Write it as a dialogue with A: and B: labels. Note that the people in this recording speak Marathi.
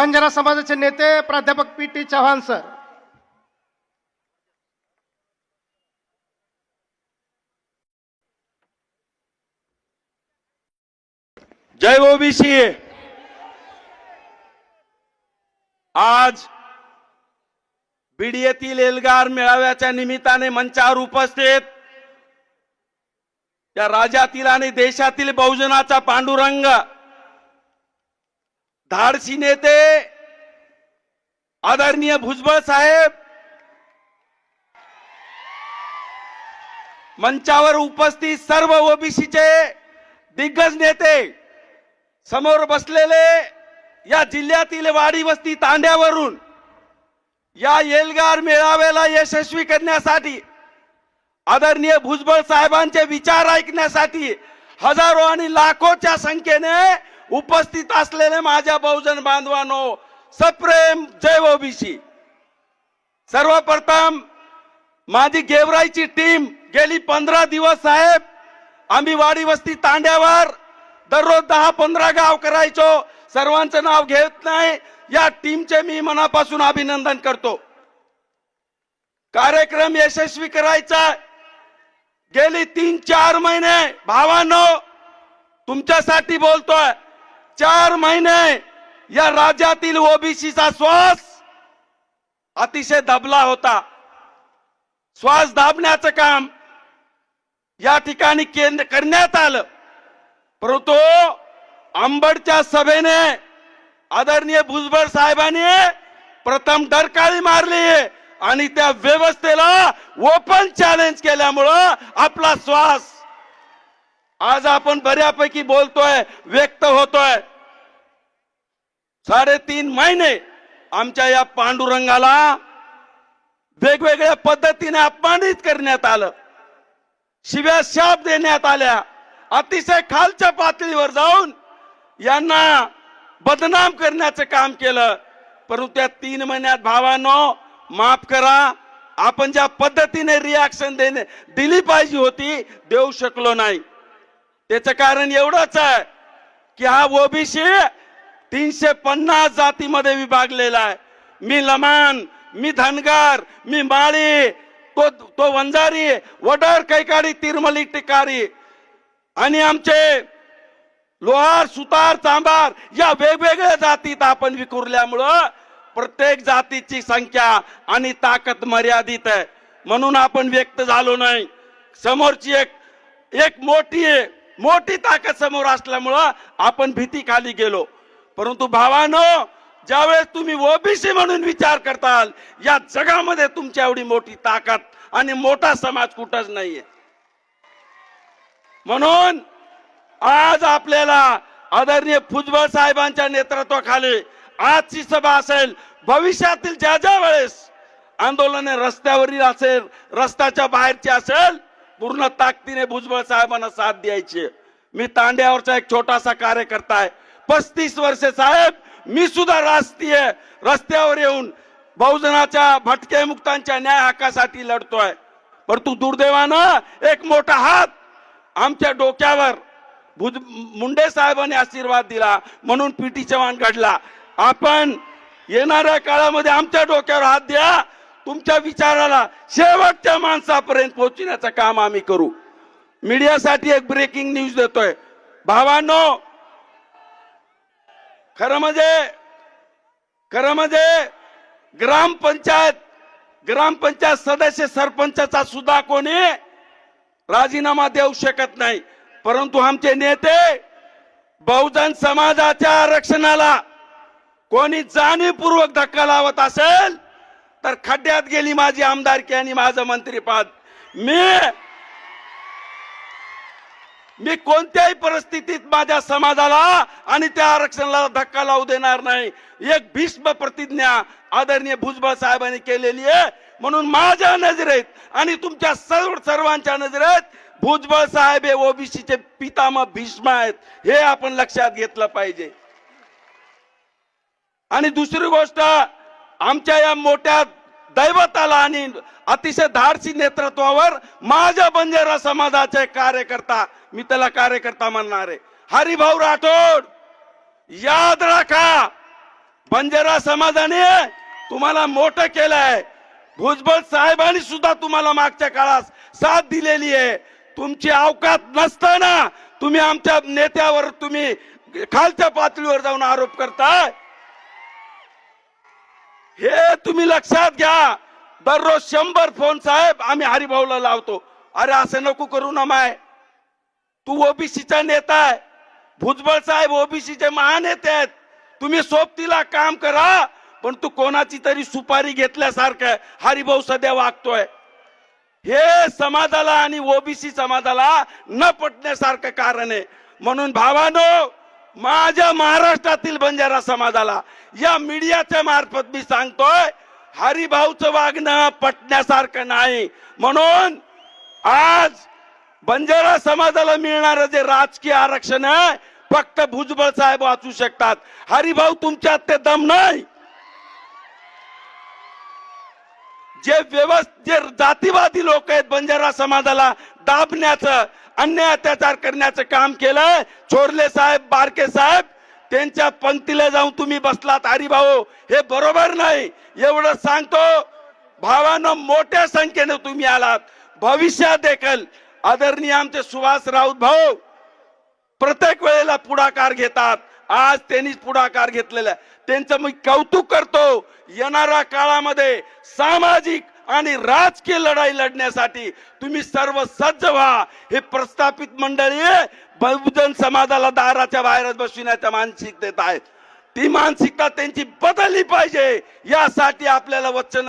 A: बंजारा समाजाचे नेते प्राध्यापक पी टी चव्हाण सर.
B: जय ओबीसी. आज बीडीएतील एल्गार मेळाव्याच्या निमित्ताने मंचावर उपस्थित या राज्यातील आणि देशातील बहुजनाचा पांडुरंग धाडसी नेते आदरणीय भुजबळ साहेब मंचावर उपस्थित सर्व ओबीसीचे दिग्गज नेते समोर बसलेले या जिल्ह्यातील वाडी वस्ती तांड्यावरून या येलगार मेळाव्याला यशस्वी करण्यासाठी आदरणीय भुजबळ साहेबांचे विचार ऐकण्यासाठी हजारो आणि लाखोच्या संख्येने उपस्थित असलेले माझ्या बहुजन बांधवांनो सप्रेम जय ओबीसी. सर्वप्रथम माझी गेवराईची टीम गेली पंधरा दिवस साहेब आम्ही वाडी वस्ती तांड्यावर दररोज दहा पंधरा गाव करायचो सर्वांचं नाव घेत नाही या टीमचे मी मनापासून अभिनंदन करतो. कार्यक्रम यशस्वी करायचा गेली तीन चार महिने भावांनो तुमच्यासाठी बोलतोय चार महिने या राज्यातील ओबीसीचा श्वास अतिशय दबला होता. श्वास दाबण्याचं काम या ठिकाणी केंद्र करण्यात आलं. परंतु आंबडच्या सभेने आदरणीय भुजबळ साहेबांनी प्रथम डरकाळी मारली आणि त्या व्यवस्थेला ओपन चॅलेंज केल्यामुळं आपला श्वास आज आपण बऱ्यापैकी बोलतोय व्यक्त होतोय. साडेतीन महिने आमच्या या पांडुरंगाला वेगवेगळ्या पद्धतीने अपमानित करण्यात आलं. शिव्या शाप देण्यात आल्या. अतिशय खालच्या पातळीवर जाऊन यांना बदनाम करण्याचं काम केलं. परंतु त्या तीन महिन्यात भावांनो माफ करा. आपण ज्या पद्धतीने रिॲक्शन देणे दिली पाहिजे होती देऊ शकलो नाही. त्याचं कारण एवढंच आहे की हा ओबीसी तीनशे पन्नास जातीमध्ये विभागलेला आहे. मी लमान मी धनगर मी माळी तो तो वंजारी वडर कैकाडी तिरमली टिकारी. आणि आमचे लोहार सुतार चांबार या वेगवेगळ्या जातीत आपण विखुरल्यामुळं प्रत्येक जातीची संख्या आणि ताकद मर्यादित आहे. म्हणून आपण व्यक्त झालो नाही. समोरची एक एक मोठी मोठी ताकद समोर असल्यामुळं आपण भीती खाली गेलो. परंतु भावानो ज्यावेळेस तुम्ही ओबीसी म्हणून विचार करताल या जगामध्ये तुमच्या एवढी मोठी ताकद आणि मोठा समाज कुठंच नाहीये. म्हणून आज आपल्याला आदरणीय भुजबळ साहेबांच्या नेतृत्वाखाली आजची सभा असेल भविष्यातील ज्या ज्या वेळेस आंदोलने रस्त्यावरील असेल रस्त्याच्या बाहेरची असेल पूर्ण ताकदीने भुजबळ साहेबांना साथ द्यायची. मी तांड्यावरचा एक छोटासा कार्यकर्ता आहे. पस्तीस वर्षे साहेब मी सुद्धा राष्ट्रीय रस्त्यावर येऊन बहुजनाच्या भटके मुक्तांच्या न्याय हक्कासाठी लढतोय. परंतु दुर्दैवानं एक मोठा हात आमच्या डोक्यावर भुज मुंडे साहेबांनी आशीर्वाद दिला म्हणून पीटी चव्हाण घडला. आपण येणाऱ्या काळामध्ये आमच्या डोक्यावर हात द्या. तुमच्या विचाराला शेवटच्या माणसापर्यंत पोहोचण्याचं काम आम्ही करू. मीडियासाठी एक ब्रेकिंग न्यूज देतोय. भावांनो खरं म्हणजे खरं म्हणजे ग्रामपंचायत ग्रामपंचायत सदस्य सरपंचाचा सुद्धा कोणी राजीनामा देऊ शकत नाही. परंतु आमचे नेते बहुजन समाजाच्या आरक्षणाला कोणी जाणीवपूर्वक धक्का लावत असेल तर खड्ड्यात गेली माझी आमदारकी आणि माझं मंत्रीपद. मी मी कोणत्याही परिस्थितीत माझ्या समाजाला आणि त्या आरक्षणाला धक्का लावू देणार नाही. एक भीष्म प्रतिज्ञा आदरणीय भुजबळ साहेबांनी केलेली आहे. म्हणून माझ्या नजरेत आणि तुमच्या सर्व सर्वांच्या नजरेत भुजबळ साहेब हे ओबीसीचे पितामह भीष्म आहेत. हे आपण लक्षात घेतलं पाहिजे. आणि दुसरी गोष्ट आमच्या या मोठ्या दैवताला आणि अतिशय धाडसी नेतृत्वावर माझ्या बंजारा समाजाचे कार्यकर्ता मी त्याला कार्यकर्ता म्हणणार आहे. हरिभाऊ राठोड याद राखा बंजारा समाजाने तुम्हाला मोठं केलंय. भुजबळ साहेबांनी सुद्धा तुम्हाला मागच्या काळात साथ दिलेली आहे. तुमची अवकात नसताना तुम्ही आमच्या नेत्यावर तुम्ही खालच्या पातळीवर जाऊन आरोप करताय. हे तुम्ही लक्षात घ्या. दररोज शंभर फोन साहेब आम्ही हरिभाऊला लावतो. अरे असं नको करू ना माय. तू ओबीसीचा नेता आहे. भुजबळ साहेब ओबीसीचे महानेते आहेत. तुम्ही सोबतीला काम करा पण तू कोणाची तरी सुपारी घेतल्यासारखं हरिभाऊ सध्या वागतोय. हे समाजाला आणि ओबीसी समाजाला न पटण्यासारखं कारण आहे. म्हणून भावानो माझ्या महाराष्ट्रातील बंजारा समाजाला या मीडियाच्या मार्फत मी सांगतोय हरिभाऊचं वागणं पटण्यासारखं नाही. म्हणून आज बंजारा समाजाला मिळणारं जे राजकीय आरक्षण आहे फक्त भुजबळ साहेब वाचू शकतात. हरिभाऊ तुमच्यात ते दम नाही. जे व्यवस्थ जे जातीवादी लोक आहेत बंजारा समाजाला दाबण्याचं अन्याय अत्याचार करण्याचं काम केलं चोरले साहेब बारके साहेब त्यांच्या पंक्तीला जाऊन तुम्ही बसलात. हरिभाऊ हे बरोबर नाही. एवढं सांगतो भावानं मोठ्या संख्येने तुम्ही आलात. भविष्यात देखील आदरणीय आमचे सुभाष राऊत भाऊ प्रत्येक वेळेला पुढाकार घेतात. आज त्यांनीच पुढाकार घेतलेला आहे. त्यांचं मी कौतुक करतो येणाऱ्या काळामध्ये सामाजिक आणि राजकीय लढाई लढण्यासाठी तुम्ही सर्व सज्ज व्हा हे प्रस्थापित मंडळी बहुजन समाजाला दाराच्या बाहेरच बसविण्याच्या मानसिकतेत आहेत ती मानसिकता त्यांची बदलली पाहिजे यासाठी आपल्याला वचन